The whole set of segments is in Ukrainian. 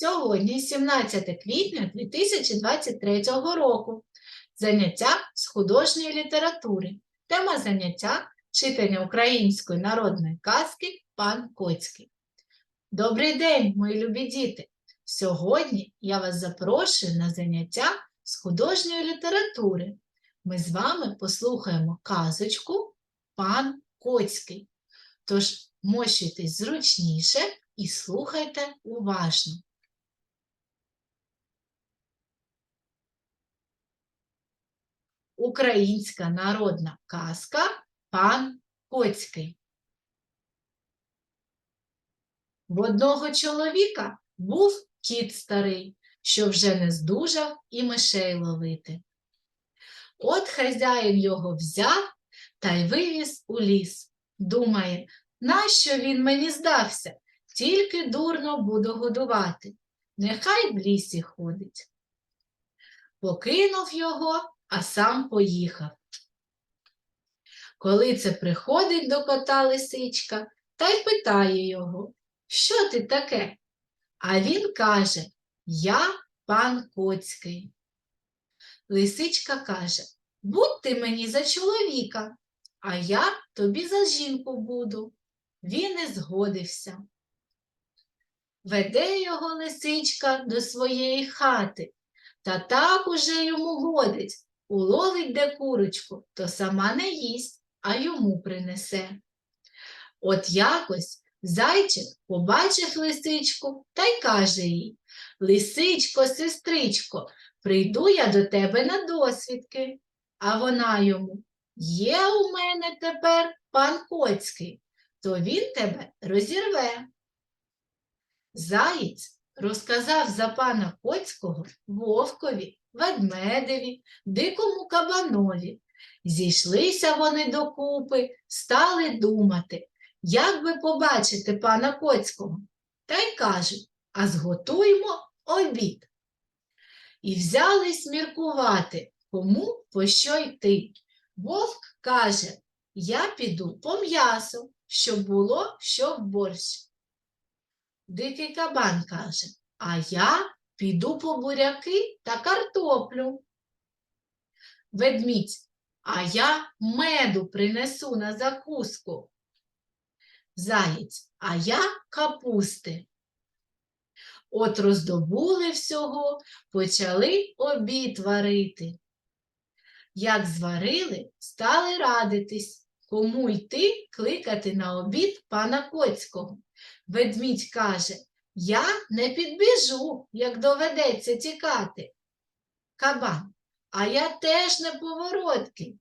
Сьогодні 17 квітня 2023 року. Заняття з художньої літератури. Тема заняття читання української народної казки Пан Коцький. Добрий день, мої любі діти! Сьогодні я вас запрошую на заняття з художньої літератури. Ми з вами послухаємо казочку Пан Коцький. Тож мощуйтесь зручніше і слухайте уважно. Українська народна казка Пан Коцький. В одного чоловіка був кіт старий, що вже не здужав і мишей ловити. От хазяїн його взяв та й вивіз у ліс. Думає, нащо він мені здався? Тільки дурно буду годувати. Нехай в лісі ходить. Покинув його, а сам поїхав. Коли це приходить до кота лисичка та й питає його, що ти таке? А він каже, я пан Коцький. Лисичка каже, будь ти мені за чоловіка, а я тобі за жінку буду. Він і згодився. Веде його лисичка до своєї хати, та так уже йому годить, уловить де курочку, то сама не їсть, а йому принесе. От якось зайчик побачив лисичку та й каже їй Лисичко, сестричко, прийду я до тебе на досвідки. А вона йому Є у мене тепер пан Коцький, то він тебе розірве. Заєць розказав за пана Коцького вовкові, ведмедеві, дикому кабанові. Зійшлися вони докупи, стали думати, як би побачити пана Коцького. Та й кажуть, а зготуймо обід. І взялись міркувати, кому по що йти. Вовк каже, я піду по м'ясу, щоб було що в борщ. Дикий кабан каже, а я піду по буряки та картоплю. Ведмідь, а я меду принесу на закуску. Заєць, а я капусти. От роздобули всього, почали обід варити. Як зварили, стали радитись, кому йти кликати на обід пана Коцького. Ведмідь каже, я не підбіжу, як доведеться тікати. Кабан, а я теж не повороткий.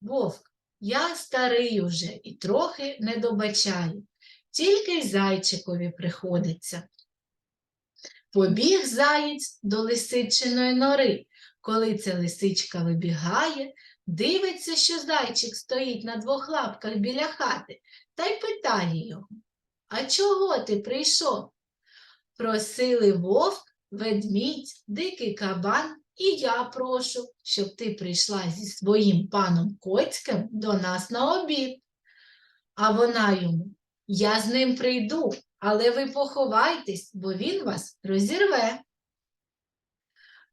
Вовк, я старий уже і трохи не добачаю, тільки й зайчикові приходиться. Побіг заєць до лисичиної нори. Коли ця лисичка вибігає, дивиться, що зайчик стоїть на двох лапках біля хати, та й питає його А чого ти прийшов? Просили вовк, ведмідь, дикий кабан, і я прошу, щоб ти прийшла зі своїм паном Коцьким до нас на обід. А вона йому Я з ним прийду, але ви поховайтесь, бо він вас розірве.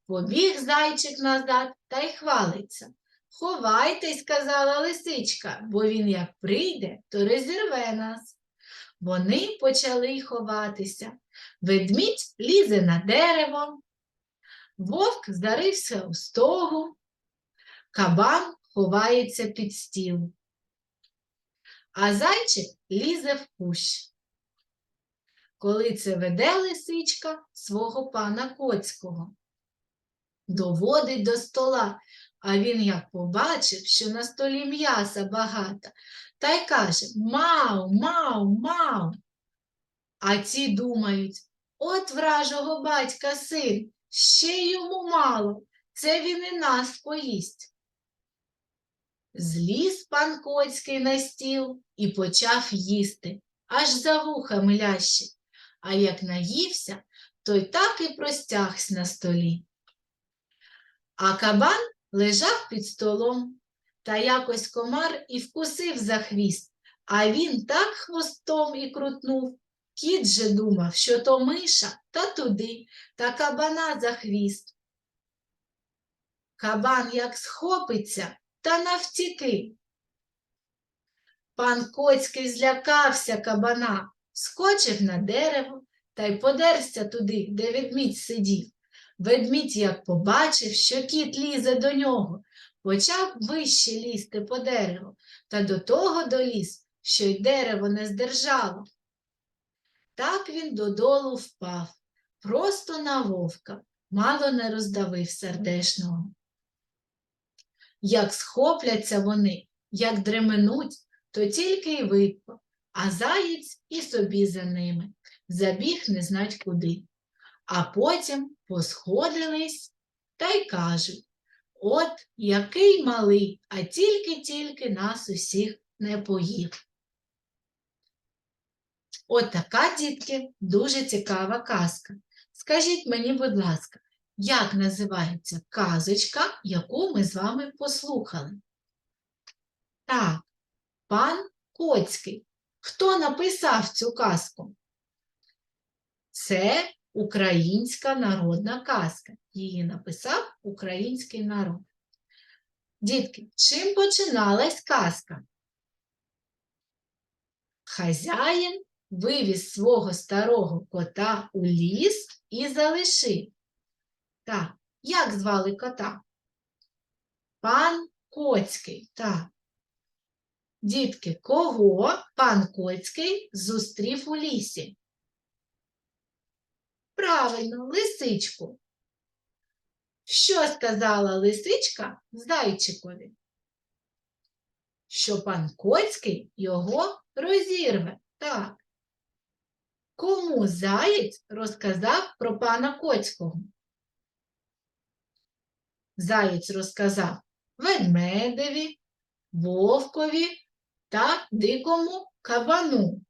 Побіг зайчик назад та й хвалиться. Ховайтесь, сказала лисичка, бо він як прийде, то розірве нас. Вони почали ховатися. Ведмідь лізе на дерево, вовк зарився у стогу, кабан ховається під стіл, а зайчик лізе в кущ. Коли це веде лисичка свого пана Коцького доводить до стола, а він як побачив, що на столі м'яса багато, та й каже Мау, мау, мау. А ці думають, от вражого батька син, ще йому мало, це він і нас поїсть. Зліз пан Коцький на стіл і почав їсти, аж за вухами лящить, а як наївся, то й так і простягся на столі. А кабан лежав під столом, та якось комар і вкусив за хвіст, а він так хвостом і крутнув, Кіт же думав, що то миша та туди, та кабана за хвіст. Кабан як схопиться та навтіки. Пан Коцький злякався кабана, скочив на дерево та й подерся туди, де ведмідь сидів. Ведмідь як побачив, що кіт лізе до нього, почав вище лізти по дереву, та до того доліз, що й дерево не здержало. Так він додолу впав, просто на вовка, мало не роздавив сердешного. Як схопляться вони, як дременуть, то тільки й видко, а заєць і собі за ними, забіг не знать куди. А потім посходились та й кажуть, от який малий, а тільки-тільки нас усіх не поїв. От така, дітки, дуже цікава казка. Скажіть мені, будь ласка, як називається казочка, яку ми з вами послухали? Так, пан Коцький. Хто написав цю казку? Це українська народна казка. Її написав український народ. Дітки, чим починалась казка? Хазяїн вивіз свого старого кота у ліс і залишив. Так, як звали кота? Пан Коцький. Так. Дітки, кого пан Коцький зустрів у лісі? Правильно, лисичку. Що сказала лисичка зайчикові? Що пан Коцький його розірве. Так. Кому заєць розказав про пана Коцького? Заєць розказав ведмедеві, вовкові та дикому кабану.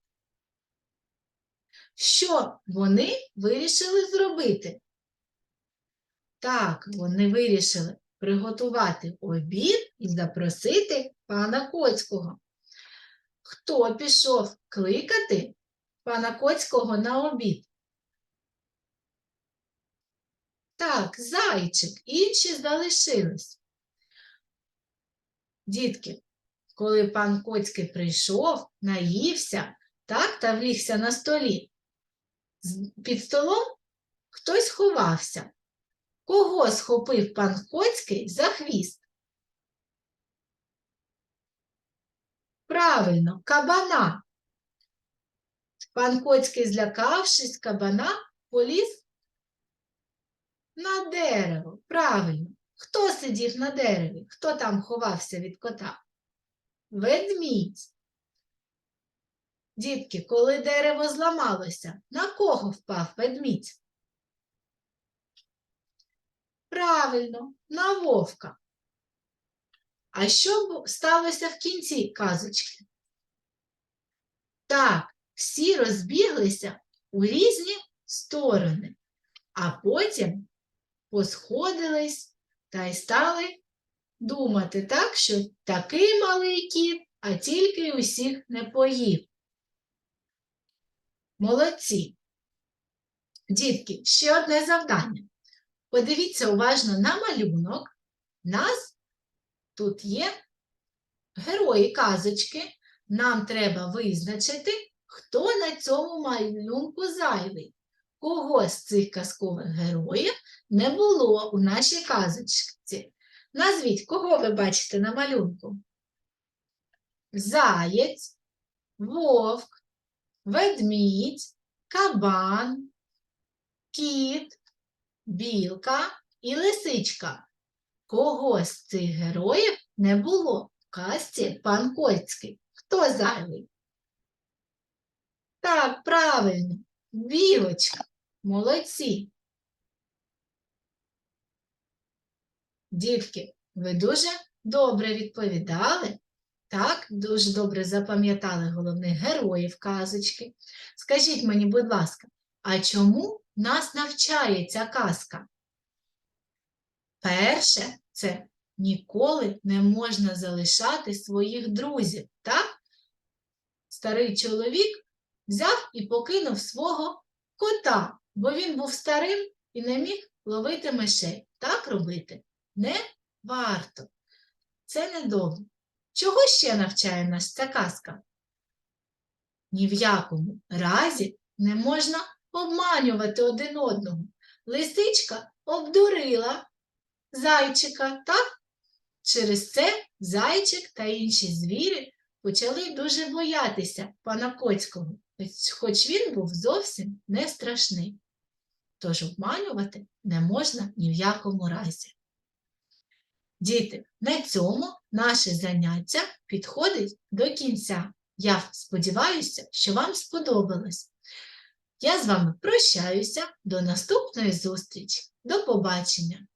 Що вони вирішили зробити? Так, вони вирішили приготувати обід і запросити пана Коцького. Хто пішов кликати пана Коцького на обід? Так, зайчик, інші залишились. Дітки, коли пан Коцький прийшов, наївся, так та влігся на столі. Під столом хтось ховався. Кого схопив пан Коцький за хвіст? Правильно, кабана. Пан Коцький, злякавшись кабана, поліз на дерево. Правильно. Хто сидів на дереві? Хто там ховався від кота? Ведмідь. Дітки, коли дерево зламалося, на кого впав ведмідь? Правильно, на вовка. А що сталося в кінці казочки? Так, всі розбіглися у різні сторони, а потім посходились та й стали думати так, що такий малий кіт, а тільки усіх не поїв. Молодці. Дітки, ще одне завдання. Подивіться уважно на малюнок. У нас тут є герої казочки. Нам треба визначити, хто на цьому малюнку зайвий. Кого з цих казкових героїв не було у нашій казочці. Назвіть, кого ви бачите на малюнку? Заєць, вовк, ведмідь, кабан, кіт, білка і лисичка. Кого з цих героїв не було в казці пан Коцький? Хто зайвий? Так, правильно, білочка. Молодці. Дітки, ви дуже добре відповідали. Так, дуже добре запам'ятали головних героїв казочки. Скажіть мені, будь ласка, а чому нас навчає ця казка? Перше, це ніколи не можна залишати своїх друзів, так? Старий чоловік взяв і покинув свого кота, бо він був старим і не міг ловити мишей. Так робити не варто. Це недобре. Чого ще навчає нас ця казка? Ні в якому разі не можна обманювати один одного. Лисичка обдурила зайчика, так? Через це зайчик та інші звірі почали дуже боятися пана Коцького, хоч- він був зовсім не страшний. Тож обманювати не можна ні в якому разі. Діти, на цьому наше заняття підходить до кінця. Я сподіваюся, що вам сподобалось. Я з вами прощаюся до наступної зустрічі. До побачення!